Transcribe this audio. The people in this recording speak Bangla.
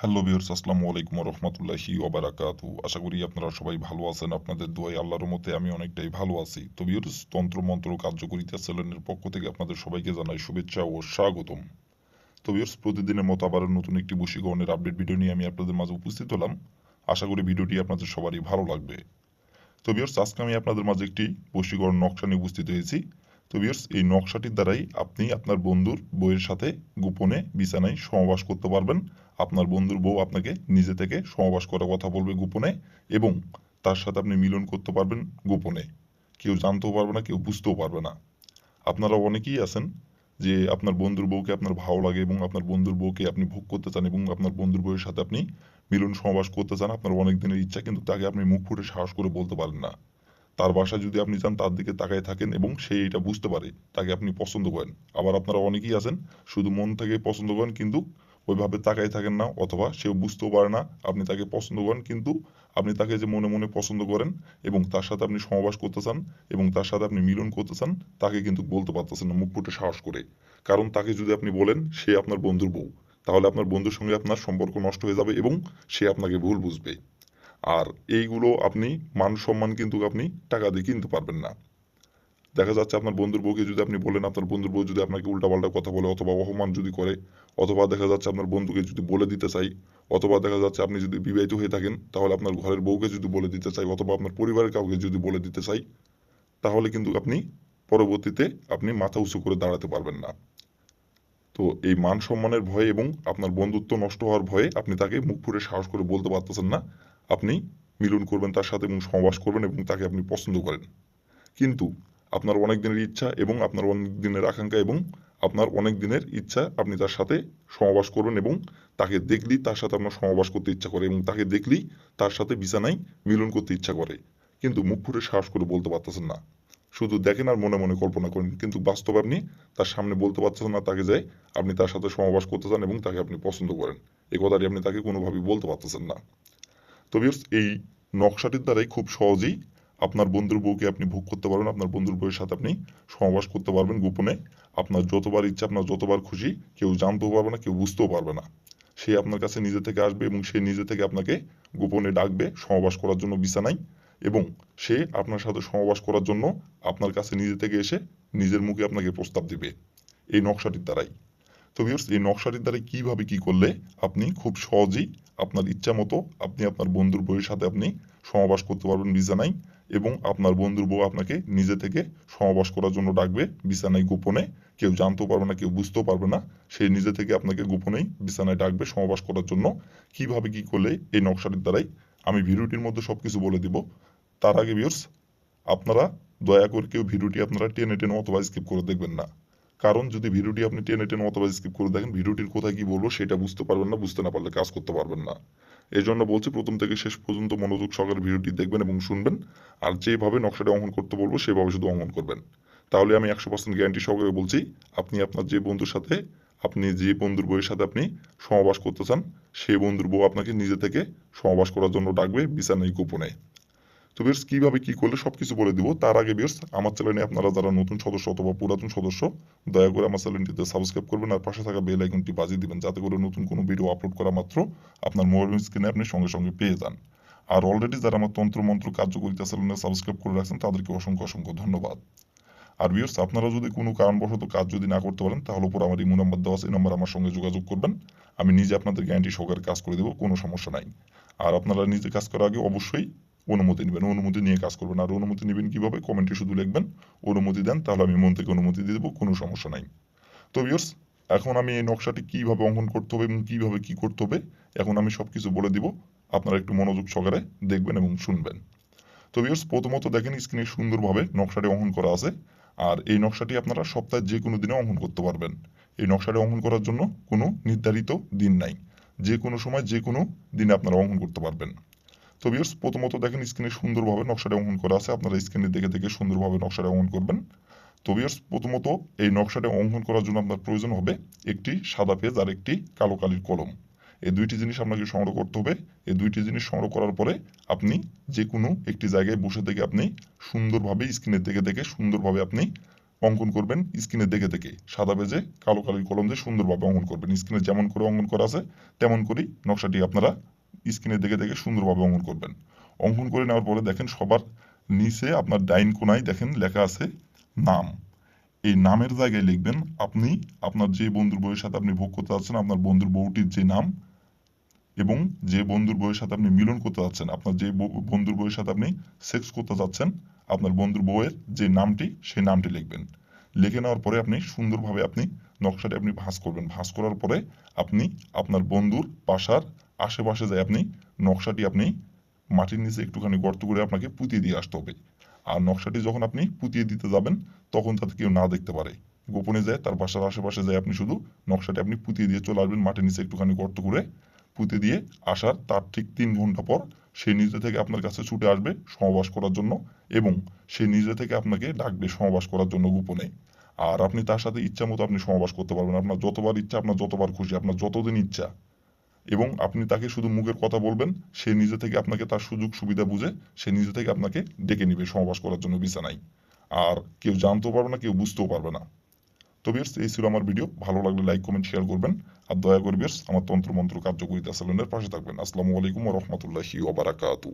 হ্যালো বিয়ার্স আসসালামু আলাইকুম রহমতুল্লাহি ওবারাকাতু আশা করি আপনারা সবাই ভালো আছেন, আপনাদের দোয়াই আল্লাহর মতে আমি অনেকটাই ভালো আছি। তো বিয়ার্স তন্ত্র মন্ত্র কার্যকরিতা চ্যানেলের পক্ষ থেকে আপনাদের সবাইকে জানাই শুভেচ্ছা ও স্বাগতম। তো বিয়ার্স প্রতিদিনের মতো আবার নতুন একটি বশীকরণের আপডেট ভিডিও নিয়ে আমি আপনাদের মাঝে উপস্থিত হলাম। আশা করি ভিডিওটি আপনাদের সবারই ভালো লাগবে। তো বিয়ার্স আজকে আমি আপনাদের মাঝে একটি বশীকরণ নকশা নিয়ে উপস্থিত হয়েছি। তো বিয়ার্স এই নকশাটির দ্বারাই আপনি আপনার বন্ধুর বইয়ের সাথে গোপনে বিছানায় সমাবাস করতে পারবেন। আপনার বন্ধুর বউ আপনাকে নিজে থেকে সমাবাস করার কথা বলবে গোপনে এবং তার সাথে আপনি মিলন করতে পারবেন গোপনে। কেউ জানতেও পারবে না, কেউ বুঝতেও পারবে না। আপনারা অনেকেই আছেন যে আপনার বন্ধুর বউকে আপনার ভালো লাগে এবং আপনার বন্ধুর বউকে আপনি ভোগ করতে চান এবং আপনার বন্ধুর বউয়ের সাথে আপনি মিলন সমাবাস করতে চান। আপনার অনেক দিনের ইচ্ছা, কিন্তু তাকে আপনি মুখ ফুটে সাহস করে বলতে পারেন না। তার বাসায় যদি আপনি যান তার দিকে তাকায় থাকেন এবং সে এটা বুঝতে পারে, তাকে আপনি পছন্দ করেন। আবার আপনারা অনেকেই আছেন, শুধু মন থেকে পছন্দ করেন কিন্তু ওইভাবে তাকাই থাকেন না অথবা সেও বুঝতেও পারে না আপনি তাকে পছন্দ করেন কিন্তু আপনি তাকে যে মনে মনে পছন্দ করেন এবং তার সাথে আপনি সমাবাস করতে চান এবং তার সাথে আপনি মিলন করতে চান, তাকে কিন্তু বলতে পারতেছেন না, মুখ ফুটে সাহস করে। কারণ তাকে যদি আপনি বলেন, সে আপনার বন্ধুর বউ, তাহলে আপনার বন্ধুর সঙ্গে আপনার সম্পর্ক নষ্ট হয়ে যাবে এবং সে আপনাকে ভুল বুঝবে। আর এইগুলো আপনি মান সম্মান কিন্তু আপনি টাকা দিয়ে কিনতে পারবেন না। দেখা যাচ্ছে আপনার বন্ধুর বউকে যদি আপনি বলেন, আপনার বন্ধুর বউ যদি আপনাকে উল্টাপাল্টা কথা বলে অথবা অপমান যদি করে, অথবা দেখা যাচ্ছে আপনার বন্ধুকে যদি বলে দিতে চাই, অথবা দেখা যাচ্ছে আপনি যদি বিবাহিত হয়ে থাকেন, তাহলে আপনার ঘরের বউকে যদি বলে দিতে চাই, অথবা আপনার পরিবারের কাউকে যদি বলে দিতে চাই, তাহলে কিন্তু আপনি পরবর্তীতে আপনি মাথা উঁচু করে দাঁড়াতে পারবেন না। তো এই মান সম্মানের ভয়ে এবং আপনার বন্ধুত্ব নষ্ট হওয়ার ভয়ে আপনি তাকে মুখ ফুটে সাহস করে বলতে পারতেছেন না। আপনি মিলন করবেন, তার সাথে এবং সমাবাস করবেন এবং তাকে আপনি পছন্দ করেন। কিন্তু আপনার অনেক দিনের ইচ্ছা এবং আপনার অনেক দিনের আকাঙ্ক্ষা এবং আপনার অনেক দিনের ইচ্ছা আপনি তার সাথে সমাবাস করবেন এবং তাকে দেখলেই তার সাথে আপনার সমাবাস করতে ইচ্ছা করে এবং তাকে দেখলেই তার সাথে বিছানায় মিলন করতে ইচ্ছা করে। কিন্তু মুখ ফুটে সাহস করে বলতে পারতেছেন না। শুধু দেখেন আর মনে মনে কল্পনা করেন, কিন্তু বাস্তবে আপনি তার সামনে বলতে পারতেছেন না, তাকে যায় আপনি তার সাথে সমাবাস করতে চান এবং তাকে আপনি পছন্দ করেন। এই কথাটি আপনি তাকে কোনোভাবেই বলতে পারতেছেন না। তো ভিউয়ার্স এই নকশাটির দ্বারাই খুব সহজেই আপনার বন্ধুর বউকে আপনি ভোগ করতে পারবেন, আপনার বন্ধুর বউয়ের সাথে আপনি সমাবাস করতে পারবেন গোপনে। আপনার যতবার ইচ্ছা, আপনার যতবার খুশি, কেউ জানতেও পারবে না, কেউ বুঝতেও পারবে না। সে আপনার কাছে নিজে থেকে আসবে এবং সে নিজে থেকে আপনাকে গোপনে ডাকবে সমাবাস করার জন্য বিছানায় এবং সে আপনার সাথে সমাবাস করার জন্য আপনার কাছে নিজে থেকে এসে নিজের মুখে আপনাকে প্রস্তাব দিবে। এই নকশাটির দ্বারাই। তো ভিউয়ার্স এই নকশাটির দ্বারা কীভাবে কি করলে আপনি খুব সহজেই আপনার ইচ্ছা মতো আপনি আপনার বন্ধুর বউয়ের সাথে আপনি সমাবাস করতে পারবেন বিছানায় এবং আপনার বন্ধুর বউ আপনাকে নিজে থেকে সমাবাস করার জন্য ডাকবে বিছানায় গোপনে। কেউ জানতেও পারবে না, কেউ বুঝতেও পারবে না। সে নিজে থেকে আপনাকে গোপনেই বিছানায় ডাকবে সমাবাস করার জন্য। কীভাবে কি করলে এই নকশাটির দ্বারাই আমি ভিডিওটির মধ্যে সবকিছু বলে দিব। তার আগে ভিউয়ার্স আপনারা দয়া করে কেউ ভিডিওটি আপনারা টেনে টেনে অথবা স্কিপ করে দেখবেন না। কারণ যদি ভিডিওটি আপনি টেনে টেনে অথবা স্কিপ করে দেখেন, ভিডিওটির কোথায় কি বলব সেটা বুঝতে পারবেন না, বুঝতে না পারলে কাজ করতে পারবেন না। এই জন্য বলছি প্রথম থেকে শেষ পর্যন্ত মনোযোগ সহকারে ভিডিওটি দেখবেন এবং শুনবেন। আর যেভাবে নকশাটা অঙ্কন করতে বলব, সেভাবে শুধু অঙ্কন করবেন। তাহলে আমি একশো পার্সেন্ট গ্যারান্টি সহকারে বলছি, আপনি আপনার যে বন্ধুর সাথে, আপনি যে বন্ধুর বইয়ের সাথে আপনি সমাবাস করতে চান সেই বন্ধুর বউ আপনাকে নিজে থেকে সমাবাস করার জন্য ডাকবে বিছানায়, গোপনে। তো বিয়ার্স কীভাবে কী করলে সব কিছু বলে দিব। তার আগে বিয়ার্স আমার চ্যানেলে আপনারা যারা নতুন সদস্য অথবা পুরাতন সদস্য, দয়া করে আমার চ্যানেলটিতে সাবস্ক্রাইব করবেন আর পাশে থাকা বেল আইকনটি বাজিয়ে দিবেন, যাতে করে নতুন কোনো ভিডিও আপলোড করা মাত্র আপনার মোবাইল স্ক্রিনে আপনি সঙ্গে সঙ্গে পেয়ে যান। আর অলরেডি যারা আমার তন্ত্র মন্ত্র কার্যকরিতা চ্যানেলে সাবস্ক্রাইব করে রাখছেন, তাদেরকে অসংখ্য অসংখ্য ধন্যবাদ। আর বিয়ার্স আপনারা যদি কোনো কারণবশত কাজ যদি না করতে পারেন, তাহলে উপর আমার ইমো নাম্বার দেওয়া আছে, এই নাম্বার আমার সঙ্গে যোগাযোগ করবেন। আমি নিজে আপনাদের গ্যারান্টি সহকারে কাজ করে দেবো, কোনো সমস্যা নাই। আর আপনারা নিজে কাজ করার আগে অবশ্যই অনুমতি নেবেন, অনুমতি নিয়ে কাজ করবেন আর অনুমতি নেবেন কীভাবে? কমেন্টে শুধু লিখবেন, অনুমতি দেন, তাহলে আমি মন থেকে অনুমতি দিয়ে দেবো, কোনো সমস্যা নাই। তো ভিউর্স এখন আমি এই নকশাটি কীভাবে অঙ্কন করতে হবে এবং কীভাবে কি করতে হবে, এখন আমি সব কিছু বলে দিব। আপনারা একটু মনোযোগ সহকারে দেখবেন এবং শুনবেন। তো ভিউর্স প্রথমত দেখেন স্ক্রিনে সুন্দরভাবে নকশাটি অঙ্কন করা আছে, আর এই নকশাটি আপনারা সপ্তাহে যে কোনো দিনে অঙ্কন করতে পারবেন। এই নকশাটি অঙ্কন করার জন্য কোনো নির্ধারিত দিন নাই। যে কোনো সময়, যে কোনো দিনে আপনারা অঙ্কন করতে পারবেন। তো ভিউয়ার্স প্রথমত দেখেন স্ক্রিনে সুন্দরভাবে নকশাটা অঙ্কন করা আছে। আপনারা স্ক্রিনে দেখে দেখে সুন্দরভাবে নকশাটা অঙ্কন করবেন। তো ভিউয়ার্স প্রথমত এই নকশাটা অঙ্কন করার জন্য আপনার প্রয়োজন হবে একটি সাদা পেজ আর একটি কালো কালির কলম। এই দুইটি জিনিস আপনাকে সংগ্রহ করতে হবে। এই দুইটি জিনিস সংগ্রহ করার পরে আপনি যে কোনো একটি জায়গায় বসে থেকে আপনি সুন্দরভাবে স্ক্রিনের দেখে দেখে সুন্দরভাবে আপনি অঙ্কন করবেন। স্ক্রিনে দেখে দেখে সাদা পেজে কালো কালির কলম দিয়ে সুন্দরভাবে অঙ্কন করবেন। স্ক্রিনে যেমন করে অঙ্কন করা আছে, তেমন করেই নকশাটি আপনারা স্ক্রিনে দেখে দেখে সুন্দরভাবে অঙ্কন করবেন। অঙ্কন করে নেওয়ার পরে দেখেন সবার নিচে আপনার ডাইন কোনায় দেখেন লেখা আছে নাম। এই নামের জায়গায় লিখবেন, আপনি আপনার যে বন্ধুর বইয়ের সাথে আপনি ভোগ করতে যাচ্ছেন, আপনার বন্ধুর বউটির যে নাম এবং যে বন্ধুর বইয়ের সাথে আপনি মিলন করতে যাচ্ছেন, আপনার যে বন্ধুর বইয়ের সাথে আপনি সেক্স করতে যাচ্ছেন, আপনার বন্ধুর বউয়ের যে নামটি, সেই নামটি লিখবেন। লিখে নেওয়ার পরে আপনি সুন্দরভাবে আপনি নকশাটি আপনি ভাঁজ করবেন। ভাঁজ করার পরে আপনি আপনার বন্ধুর বাসার আশেপাশে যায় আপনি, নকশাটি আপনি মাটির নিচে একটুখানি গর্ত করে আপনাকে পুঁতিয়ে দিয়ে আসতে হবে। আর নকশাটি যখন আপনি পুঁতিয়ে দিতে যাবেন, তখন যাতে কেউ না দেখতে পারে। গোপনে যায়, তার বাসার আশেপাশে যায় আপনি শুধু নকশাটি আপনি পুঁতিয়ে দিয়ে চলে আসবেন, মাটির নিচে একটুখানি গর্ত করে পুঁতে দিয়ে আসার তার ঠিক তিন ঘণ্টা পর সে নিজে থেকে আপনার কাছে ছুটে আসবে সমাবাস করার জন্য এবং সে নিজে থেকে আপনাকে ডাকবে সমাবাস করার জন্য গোপনে। আর আপনি তার সাথে ইচ্ছা মতো আপনি সমাবাস করতে পারবেন। আপনার যতবার ইচ্ছা, আপনার যতবার খুশি, আপনার যতদিন ইচ্ছা। এবং আপনি তাকে শুধু মুখের কথা বলবেন, সে নিজে থেকে আপনাকে তার সুযোগ সুবিধা বুঝে, সে নিজে থেকে আপনাকে ডেকে নিবে সমাবাস করার জন্য বিছানায়। আর কেউ জানতেও পারবে না, কেউ বুঝতেও পারবে না। তো বিয়ার্স এই ছিল আমার ভিডিও ভালো লাগলে লাইক কমেন্ট শেয়ার করবেন। আর দয়া করে বিয়ার্স আমার তন্ত্র মন্ত্র কার্যকরিতা সেলুনের পাশে থাকবেন। আসসালামু আলাইকুম রহমতুল্লাহি ওবারাকাতু